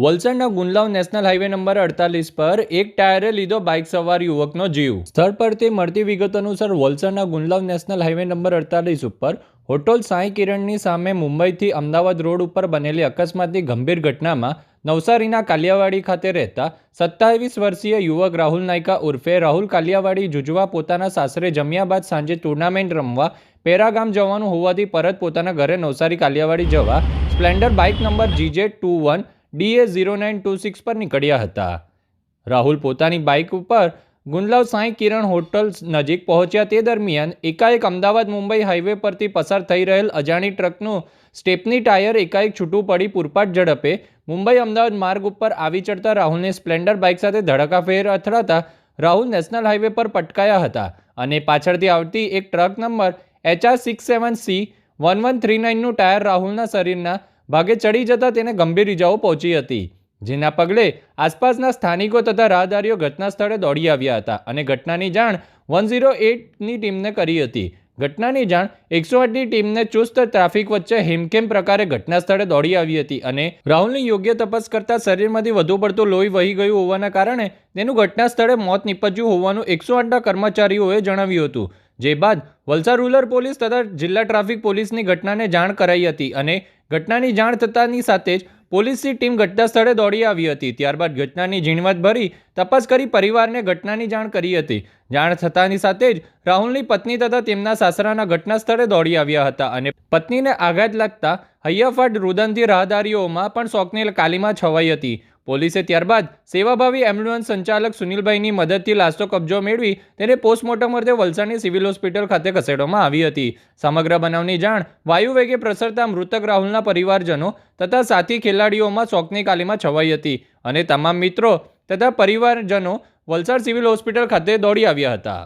વલસાડના Gundlav national highway number અડતાલીસ પર એક ટાયરે લીધો બાઇક સવાર યુવકનો જીવ. સ્થળ પરથી મળતી વિગત અનુસાર વલસાડના ગુંદલાવ નેશનલ હાઈવે નંબર અડતાલીસ ઉપર હોટલ સાંઈ કિરણની સામે મુંબઈથી અમદાવાદ રોડ ઉપર બનેલી અકસ્માતની ગંભીર ઘટનામાં નવસારીના કાલિયાવાડી ખાતે રહેતા સત્તાવીસ વર્ષીય યુવક રાહુલ નાયકા ઉર્ફે રાહુલ કાલિયાવાડી જુજવા પોતાના સાસરે જમ્યા બાદ સાંજે ટુર્નામેન્ટ રમવા પેરાગામ જવાનું હોવાથી પરત પોતાના ઘરે નવસારી કાલિયાવાડી જવા Splendor bike number GJ two one DA zero nine two six પર નીકળ્યા હતા. રાહુલ પોતાની બાઇક ઉપર ગુંદલાવ સાંઈ કિરણ હોટલ નજીક પહોંચ્યા તે દરમિયાન એકાએક અમદાવાદ મુંબઈ હાઈવે પરથી પસાર થઈ રહેલ અજાણી ટ્રકનું સ્ટેપની ટાયર એકાએક છૂટું પડી પૂરપાટ ઝડપે મુંબઈ અમદાવાદ માર્ગ ઉપર આવી ચડતા રાહુલને સ્પ્લેન્ડર બાઇક સાથે ધડાકાફેર અથડાતા રાહુલ નેશનલ હાઈવે પર પટકાયા હતા અને પાછળથી આવતી એક truck number HR six seven C one one three નાઇનનું tyre રાહુલના શરીરના ભાગે ચડી જતાં તેને ગંભીર ઇજાઓ પહોંચી હતી. જેના પગલે આસપાસના સ્થાનિકો તથા રાહદારીઓ ઘટના સ્થળે દોડી આવ્યા હતા અને ઘટનાની જાણ વન ઝીરો એટની ટીમને કરી હતી. ઘટનાની જાણ એકસો આઠની ટીમને ચુસ્ત ટ્રાફિક વચ્ચે હેમખેમ પ્રકારે ઘટના સ્થળે દોડી આવી હતી અને રાહુલની યોગ્ય તપાસ કરતા શરીરમાંથી વધુ પડતું લોહી વહી ગયું હોવાના કારણે તેનું ઘટના સ્થળે મોત નીપજ્યું હોવાનું એકસો આઠના કર્મચારીઓએ જણાવ્યું હતું. જે બાદ વલસાડ રૂરલ પોલીસ તથા જિલ્લા ટ્રાફિક પોલીસની ઘટનાને જાણ કરાઈ હતી અને ઘટનાની જાણ થતાની સાથે જ પોલીસની ટીમ ઘટના સ્થળે દોડી આવી હતી. ત્યારબાદ ઘટનાની ઝીણવટ ભરી તપાસ કરી પરિવારને ઘટનાની જાણ કરી હતી. જાણ થતાની સાથે જ રાહુલની પત્ની તથા તેમના સાસરાના ઘટના સ્થળે દોડી આવ્યા હતા અને પત્નીને આઘાત લાગતા હૈયાફાટ રુદનથી રાહદારીઓમાં પણ શોકની કાલીમાં છવાઈ હતી. પોલીસે ત્યારબાદ સેવાભાવી એમ્બ્યુલન્સ સંચાલક સુનિલભાઈની મદદથી લાશનો કબજો મેળવી તેને પોસ્ટમોર્ટમ અર્થે વલસાડની સિવિલ હોસ્પિટલ ખાતે ખસેડવામાં આવી હતી. સમગ્ર બનાવની જાણ વાયુ વેગે પ્રસરતા મૃતક રાહુલના પરિવારજનો તથા સાથી ખેલાડીઓમાં શોકની કાલીમાં છવાઈ હતી અને તમામ મિત્રો તથા પરિવારજનો વલસાડ સિવિલ હોસ્પિટલ ખાતે દોડી આવ્યા હતા.